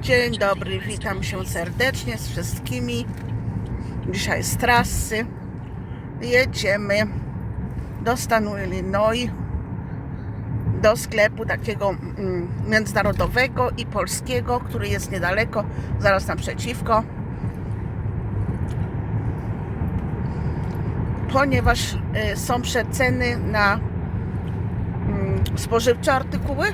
Dzień dobry, witam się serdecznie z wszystkimi. Dzisiaj z trasy. Jedziemy do stanu Illinois, do sklepu takiego mm, międzynarodowego i polskiego, który jest niedaleko, zaraz naprzeciwko. Ponieważ y, są przeceny na mm, spożywcze artykuły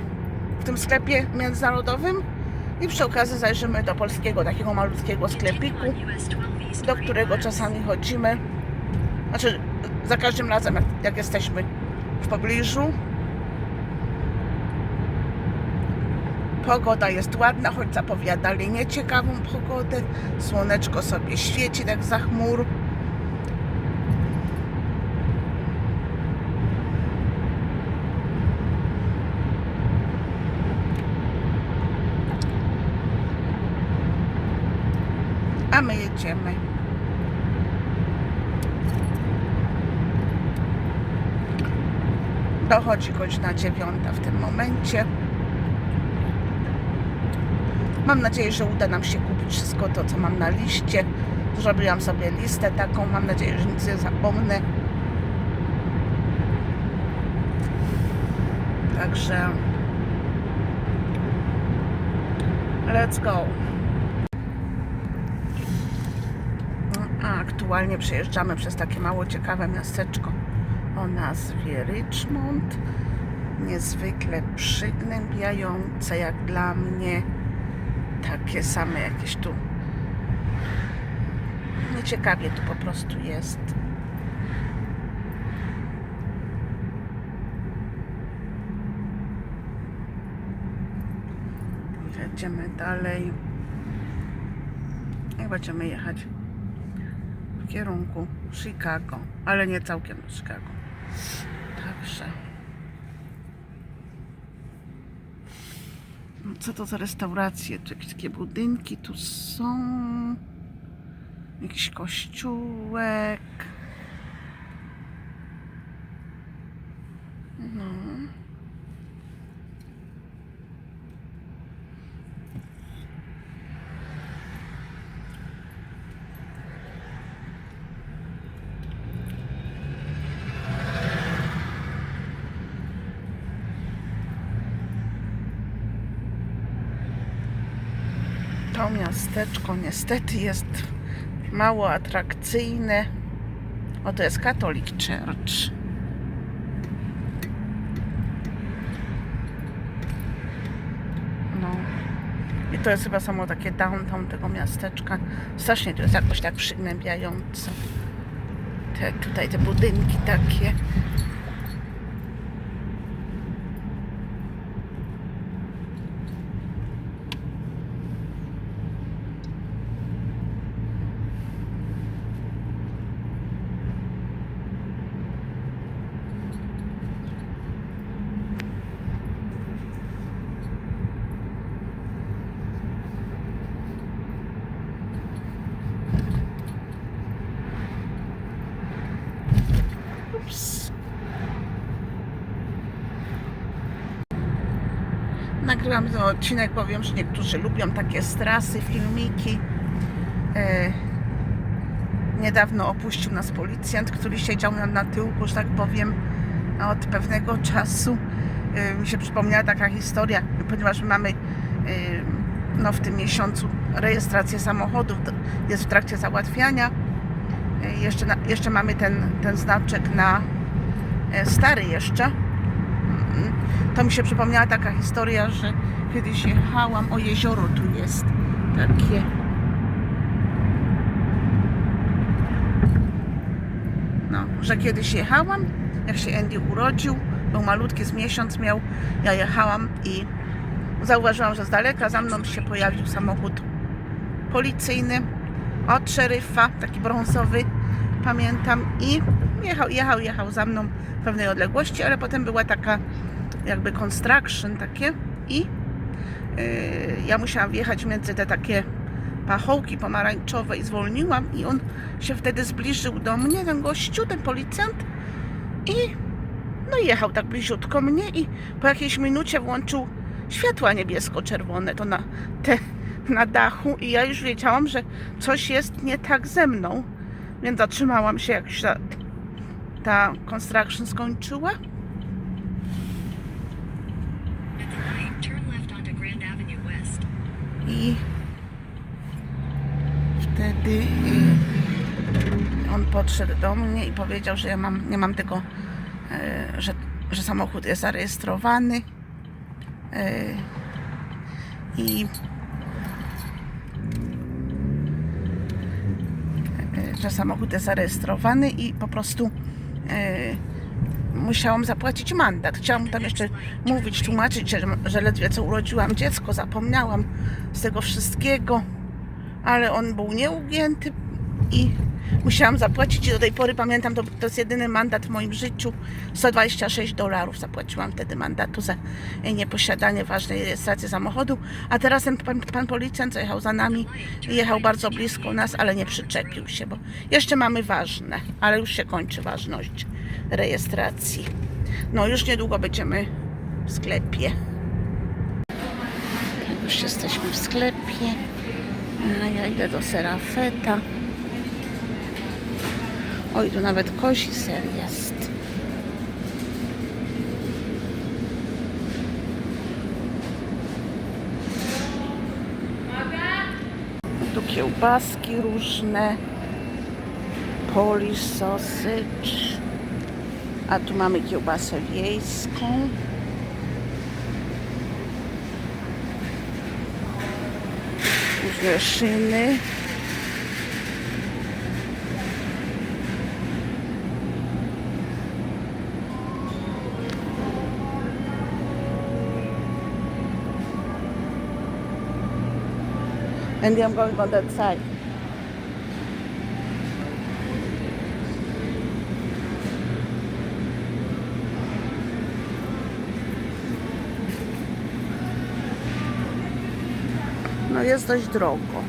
w tym sklepie międzynarodowym i przy okazji zajrzymy do polskiego takiego malutkiego sklepiku, do którego czasami chodzimy. Znaczy, za każdym razem, jak, jak jesteśmy w pobliżu. Pogoda jest ładna, choć zapowiadali nieciekawą pogodę. Słoneczko sobie świeci tak za chmur. A my jedziemy. Dochodzi godzina dziewiąta w tym momencie. Mam nadzieję, że uda nam się kupić wszystko to, co mam na liście. Zrobiłam sobie listę taką. Mam nadzieję, że nic nie zapomnę. Także let's go. A aktualnie przejeżdżamy przez takie mało ciekawe miasteczko o nazwie Richmond. Niezwykle przygnębiające jak dla mnie. Takie same jakieś tu. Nieciekawie tu po prostu jest. Jedziemy dalej. I będziemy jechać kierunku Chicago, ale nie całkiem do Chicago. Także. No, Co to za restauracje? Czy jakieś takie budynki tu są? Jakiś kościółek. No. To miasteczko niestety jest mało atrakcyjne. O, to jest Catholic Church. No. I to jest chyba samo takie downtown tego miasteczka. Strasznie to jest jakoś tak przygnębiające. Te, tutaj te budynki takie. Ups. Nagrywam ten odcinek, powiem, że niektórzy lubią takie strasy, filmiki. E, niedawno opuścił nas policjant, który siedział na, na tyłku, że tak powiem, od pewnego czasu. E, mi się przypomniała taka historia, ponieważ my mamy e, no, w tym miesiącu rejestrację samochodów, jest w trakcie załatwiania. Jeszcze, na, jeszcze mamy ten, ten znaczek na e, stary jeszcze. Mm, To mi się przypomniała taka historia, że kiedyś jechałam, o jezioro tu jest takie. No, że kiedyś jechałam, jak się Andy urodził, był malutki, z miesiąc miał, ja jechałam i zauważyłam, że z daleka za mną się pojawił samochód policyjny od szeryfa, taki brązowy, pamiętam, i jechał, jechał, jechał za mną w pewnej odległości, ale potem była taka jakby construction takie i yy, ja musiałam wjechać między te takie pachołki pomarańczowe i zwolniłam i on się wtedy zbliżył do mnie, ten gościu, ten policjant i no jechał tak bliziutko mnie i po jakiejś minucie włączył światła niebiesko-czerwone, to na te na dachu i ja już wiedziałam, że coś jest nie tak ze mną. Więc zatrzymałam się, jak się ta, construction skończyła. I wtedy on podszedł do mnie i powiedział, że ja mam, nie mam tego, y, że, że samochód jest zarejestrowany. Y, I y, że samochód jest zarejestrowany i po prostu y, musiałam zapłacić mandat. Chciałam tam jeszcze mówić, tłumaczyć, że, że ledwie co urodziłam dziecko, zapomniałam z tego wszystkiego, ale on był nieugięty i musiałam zapłacić i do tej pory pamiętam, to, to jest jedyny mandat w moim życiu. 126 dolarów zapłaciłam wtedy mandatu za nieposiadanie ważnej rejestracji samochodu, a teraz ten pan, pan policjant jechał za nami jechał bardzo blisko nas, ale nie przyczepił się, bo jeszcze mamy ważne, ale już się kończy ważność rejestracji. No już niedługo będziemy w sklepie. Już jesteśmy w sklepie. A ja idę do Serafeta. Oj, tu nawet kozi ser jest. Tu kiełbaski różne. Polish sausage. A tu mamy kiełbasę wiejską. Różne szyny. And I'm going on that side. No jest dość drogo.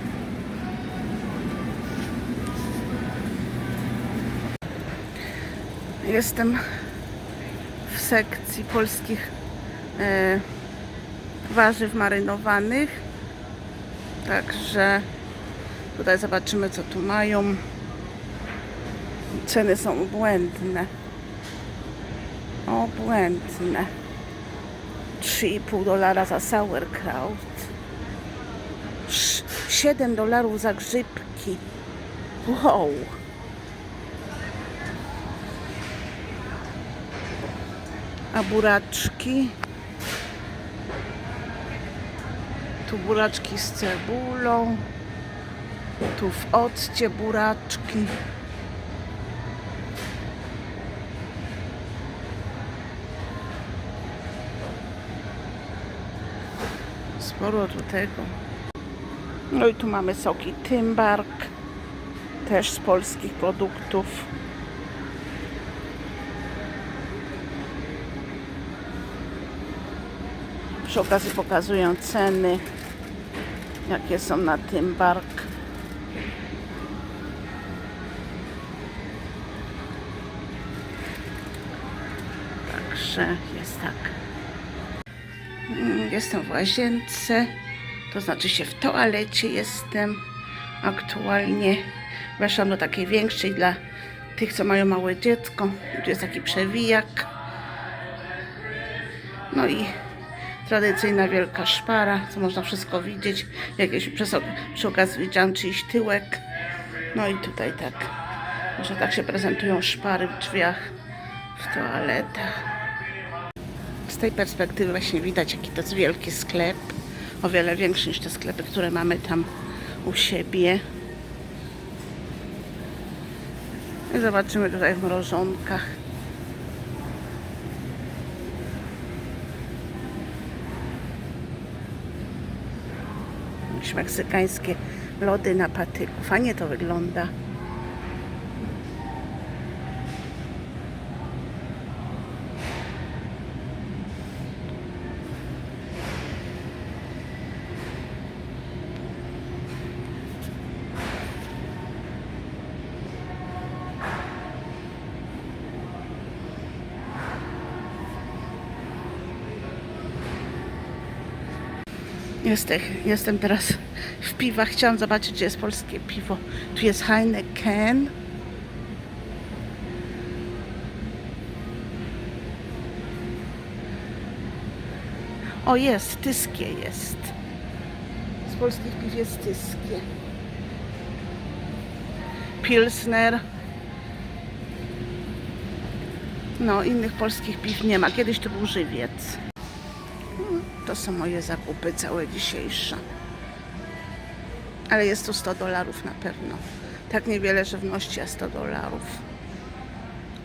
Jestem w sekcji polskich e, warzyw marynowanych. Także tutaj zobaczymy co tu mają. Ceny są błędne. Obłędne. 3,5 dolara za sauerkraut. 7 dolarów za grzybki. Wow. A buraczki? Tu buraczki z cebulą. Tu w occie buraczki. Sporo tu tego. No i tu mamy soki Tymbark, też z polskich produktów. Przy okazji pokazują ceny, jakie są na Tymbark. Także jest tak. Mm, Jestem w łazience, to znaczy się w toalecie jestem aktualnie. Weszłam do takiej większej dla tych, co mają małe dziecko. Tu jest taki przewijak. No i tradycyjna wielka szpara, co można wszystko widzieć. Jakieś przy, przy okazji widziałam czyjś tyłek. No i tutaj tak, że tak się prezentują szpary w drzwiach, w toaletach. Z tej perspektywy właśnie widać, jaki to jest wielki sklep. O wiele większy niż te sklepy, które mamy tam u siebie. I zobaczymy tutaj w mrożonkach. Jakieś meksykańskie lody na patyku. Fajnie to wygląda. Jestem, jestem teraz w piwach. Chciałam zobaczyć, gdzie jest polskie piwo. Tu jest Heineken. O, jest, tyskie jest. Z polskich piw jest tyskie. Pilsner. No, innych polskich piw nie ma. Kiedyś to był żywiec. To są moje zakupy całe dzisiejsze. Ale jest to 100 dolarów na pewno. Tak niewiele żywności, a 100 dolarów.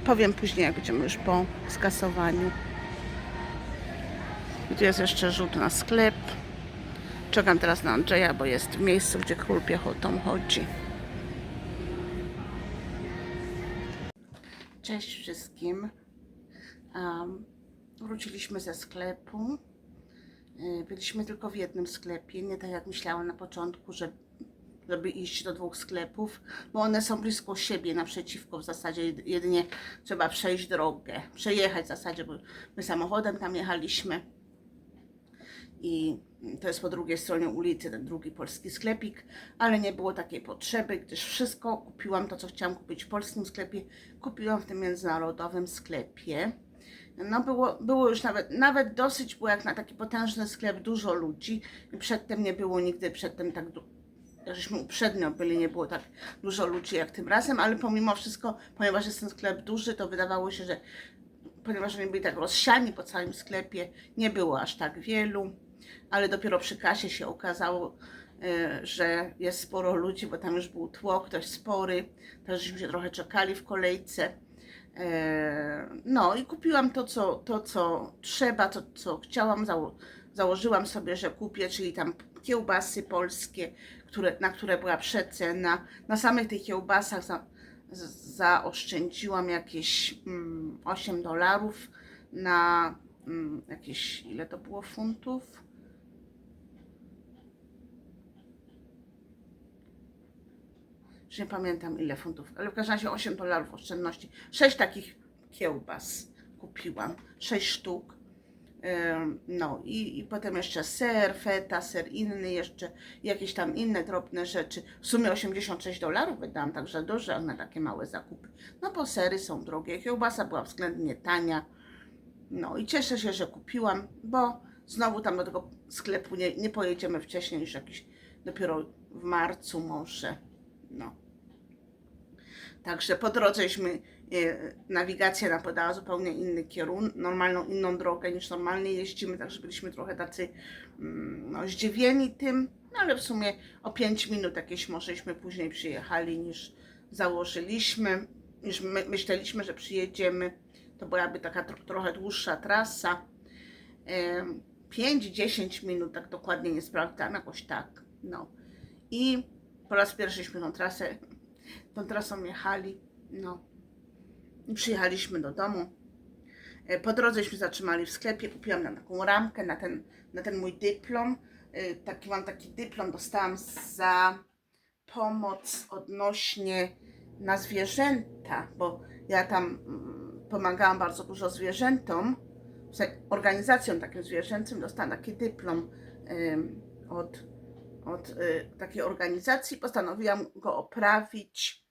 Powiem później, jak będziemy już po skasowaniu. I tu jest jeszcze rzut na sklep. Czekam teraz na Andrzeja, bo jest w miejscu, gdzie król piechotą chodzi. Cześć wszystkim. Um, wróciliśmy ze sklepu. Y, Byliśmy tylko w jednym sklepie, nie tak jak myślałam na początku, że, żeby iść do dwóch sklepów, bo one są blisko siebie, naprzeciwko w zasadzie, jed- jedynie trzeba przejść drogę, przejechać w zasadzie, bo my samochodem tam jechaliśmy i to jest po drugiej stronie ulicy, ten drugi polski sklepik, ale nie było takiej potrzeby, gdyż wszystko kupiłam, to co chciałam kupić w polskim sklepie, kupiłam w tym międzynarodowym sklepie. No było, było już nawet, nawet dosyć, było jak na taki potężny sklep, dużo ludzi. Przedtem nie było nigdy, przedtem tak, żeśmy uprzednio byli, nie było tak dużo ludzi jak tym razem, ale pomimo wszystko, ponieważ jest ten sklep duży, to wydawało się, że ponieważ oni byli tak rozsiani po całym sklepie, nie było aż tak wielu, ale dopiero przy kasie się okazało, e, że jest sporo ludzi, bo tam już był tłok dość spory, też się trochę czekali w kolejce. E, No i kupiłam to, co, to, co trzeba, to, co chciałam, zało, założyłam sobie, że kupię, czyli tam kiełbasy polskie, które, na które była przecena. Na samych tych kiełbasach za, zaoszczędziłam jakieś mm, 8 dolarów na mm, jakieś, ile to było funtów? Już nie pamiętam ile funtów, ale w każdym razie 8 dolarów oszczędności. 6 takich kiełbas kupiłam, 6 sztuk. No i, i potem jeszcze ser, feta, ser inny jeszcze, jakieś tam inne drobne rzeczy. W sumie 86 dolarów wydałam, także dużo na takie małe zakupy. No bo sery są drogie, kiełbasa była względnie tania. No i cieszę się, że kupiłam, bo znowu tam do tego sklepu nie, nie pojedziemy wcześniej niż jakiś dopiero w marcu może. No. Także po drodześmy e, nawigacja nam podała zupełnie inny kierunek, normalną, inną drogę niż normalnie jeździmy, także byliśmy trochę tacy mm, no, zdziwieni tym, no ale w sumie o 5 minut jakieś możeśmy później przyjechali niż założyliśmy, niż my, myśleliśmy, że przyjedziemy. To byłaby taka tro, trochę dłuższa trasa. Em, 5-10 minut, tak dokładnie nie sprawdzam, jakoś tak. No. I po raz pierwszyśmy tą trasę, tą trasą jechali, no. I przyjechaliśmy do domu. E, Po drodześmy zatrzymali w sklepie, kupiłam nam taką ramkę na ten, na ten mój dyplom. E, Taki mam taki dyplom, dostałam za pomoc odnośnie na zwierzęta, bo ja tam mm, pomagałam bardzo dużo zwierzętom, organizacjom takim zwierzęcym, dostałam taki dyplom od, od y, takiej organizacji. Postanowiłam go oprawić,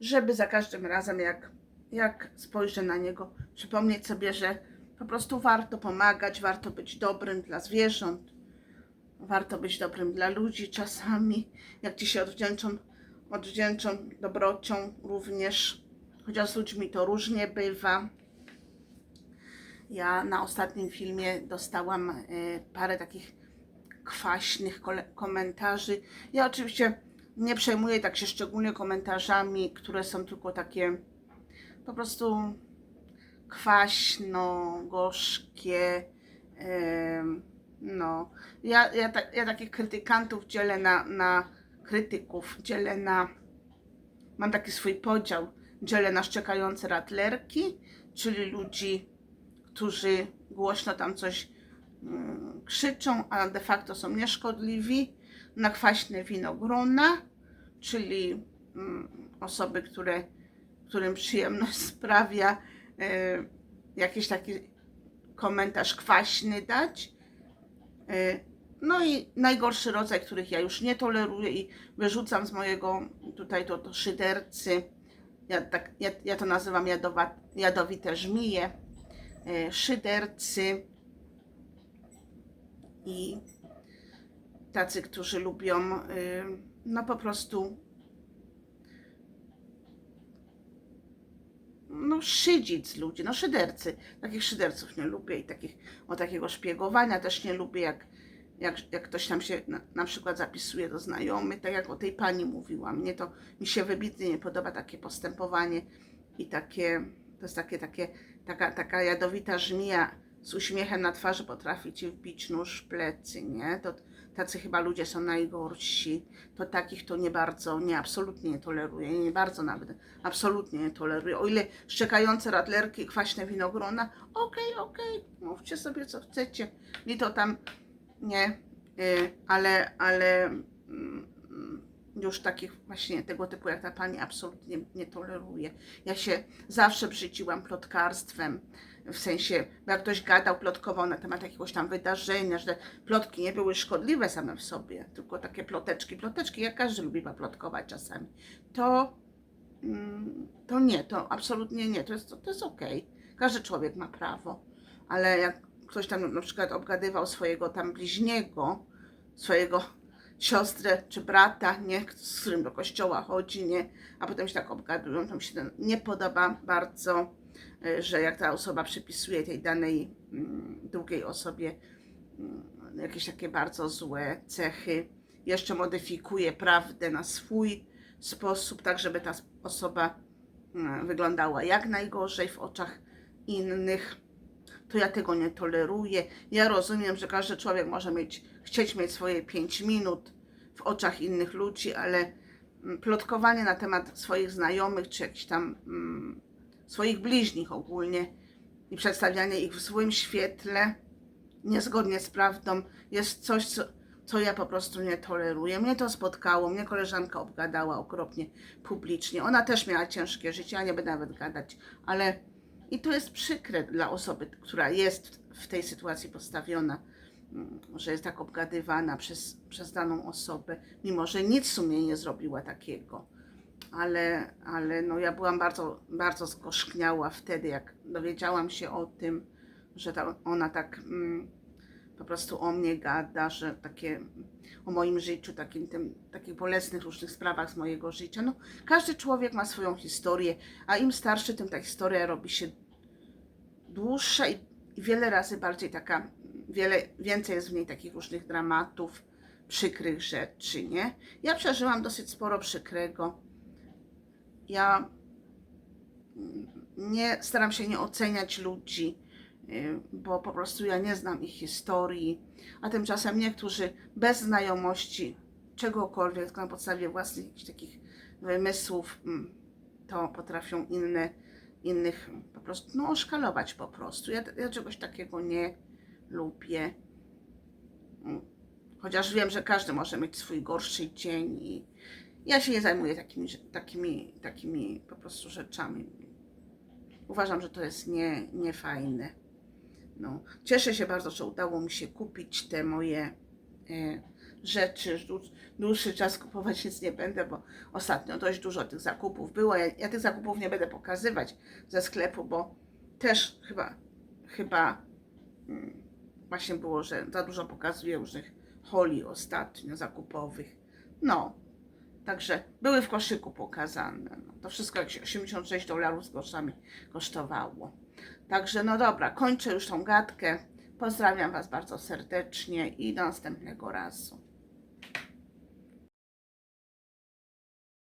żeby za każdym razem, jak, jak spojrzę na niego, przypomnieć sobie, że po prostu warto pomagać, warto być dobrym dla zwierząt, warto być dobrym dla ludzi czasami, jak ci się odwdzięczą, odwdzięczą dobrocią również, chociaż z ludźmi to różnie bywa. Ja na ostatnim filmie dostałam e, parę takich kwaśnych komentarzy. Ja oczywiście nie przejmuję tak się szczególnie komentarzami, które są tylko takie po prostu kwaśno, gorzkie. no, ja, ja, ja takich krytykantów dzielę na, na krytyków, dzielę na. Mam taki swój podział. Dzielę na szczekające ratlerki, czyli ludzi, którzy głośno tam coś mm, krzyczą, a de facto są nieszkodliwi, na kwaśne winogrona, czyli mm, osoby, które, którym przyjemność sprawia e, jakiś taki komentarz kwaśny dać. E, No i najgorszy rodzaj, których ja już nie toleruję i wyrzucam z mojego tutaj to, to szydercy. Ja, tak, ja, ja to nazywam jadowa, jadowite żmije. E, szydercy i tacy, którzy lubią y, no po prostu no szydzić z ludzi, no szydercy. Takich szyderców nie lubię i takich, o takiego szpiegowania też nie lubię, jak, jak, jak ktoś tam się na, na przykład zapisuje do znajomych, tak jak o tej pani mówiłam. Mnie to, mi się wybitnie nie podoba takie postępowanie i takie, to jest takie, takie, taka, taka jadowita żmija z uśmiechem na twarzy potrafi ci wbić nóż w plecy, nie? To tacy chyba ludzie są najgorsi. To takich to nie bardzo, nie, absolutnie nie toleruję, nie bardzo nawet, absolutnie nie toleruję. O ile szczekające radlerki i kwaśne winogrona, okej, okej, mówcie sobie co chcecie. Mi to tam, nie, y, ale, ale mm, już takich właśnie tego typu jak ta pani absolutnie nie toleruję. Ja się zawsze brzydziłam plotkarstwem, w sensie, bo jak ktoś gadał, plotkował na temat jakiegoś tam wydarzenia, że plotki nie były szkodliwe same w sobie, tylko takie ploteczki, ploteczki, jak każdy lubi plotkować czasami, to, mm, to nie, to absolutnie nie, to jest, to jest okej. Każdy człowiek ma prawo, ale jak ktoś tam na przykład obgadywał swojego tam bliźniego, swojego siostrę czy brata, nie, z którym do kościoła chodzi, nie, a potem się tak obgadują, to mi się to nie podoba bardzo, że jak ta osoba przypisuje tej danej mm, drugiej osobie mm, jakieś takie bardzo złe cechy, jeszcze modyfikuje prawdę na swój sposób, tak żeby ta osoba mm, wyglądała jak najgorzej w oczach innych to ja tego nie toleruję. Ja rozumiem, że każdy człowiek może mieć, chcieć mieć swoje 5 minut w oczach innych ludzi, ale plotkowanie na temat swoich znajomych, czy jakichś tam swoich bliźnich ogólnie i przedstawianie ich w złym świetle, niezgodnie z prawdą, jest coś, co, co ja po prostu nie toleruję. Mnie to spotkało, mnie koleżanka obgadała okropnie publicznie. Ona też miała ciężkie życie, ja nie będę nawet gadać, ale i to jest przykre dla osoby, która jest w- tej sytuacji postawiona, mm, że jest tak obgadywana przez, przez daną osobę, mimo że nic w sumie nie zrobiła takiego. Ale, ale no ja byłam bardzo, bardzo zgorzkniała wtedy, jak dowiedziałam się o tym, że ta, ona tak mm, po prostu o mnie gada, że takie o moim życiu, takim, tym, takich bolesnych różnych sprawach z mojego życia. No, każdy człowiek ma swoją historię, a im starszy, tym ta historia robi się dłuższa i, i wiele razy bardziej taka, wiele więcej jest w niej takich różnych dramatów, przykrych rzeczy, nie? Ja przeżyłam dosyć sporo przykrego. Ja mm, nie staram się nie oceniać ludzi, y, bo po prostu ja nie znam ich historii, a tymczasem niektórzy bez znajomości czegokolwiek, tylko na podstawie własnych jakichś takich wymysłów, mm, to potrafią inne, innych po prostu, no oszkalować po prostu. Ja, ja czegoś takiego nie lubię. Mm, Chociaż wiem, że każdy może mieć swój gorszy dzień i ja się nie zajmuję takimi, takimi, takimi po prostu rzeczami. Uważam, że to jest nie, niefajne. No, cieszę się bardzo, że udało mi się kupić te moje e, rzeczy. Dłu- Dłuższy czas kupować nic nie będę, bo ostatnio dość dużo tych zakupów było. Ja, ja tych zakupów nie będę pokazywać ze sklepu, bo też chyba, chyba mm, właśnie było, że za dużo pokazuje różnych holi ostatnio zakupowych. No, także były w koszyku pokazane. No, to wszystko jakieś 86 dolarów z groszami kosztowało. Także no dobra, kończę już tą gadkę. Pozdrawiam Was bardzo serdecznie i do następnego razu.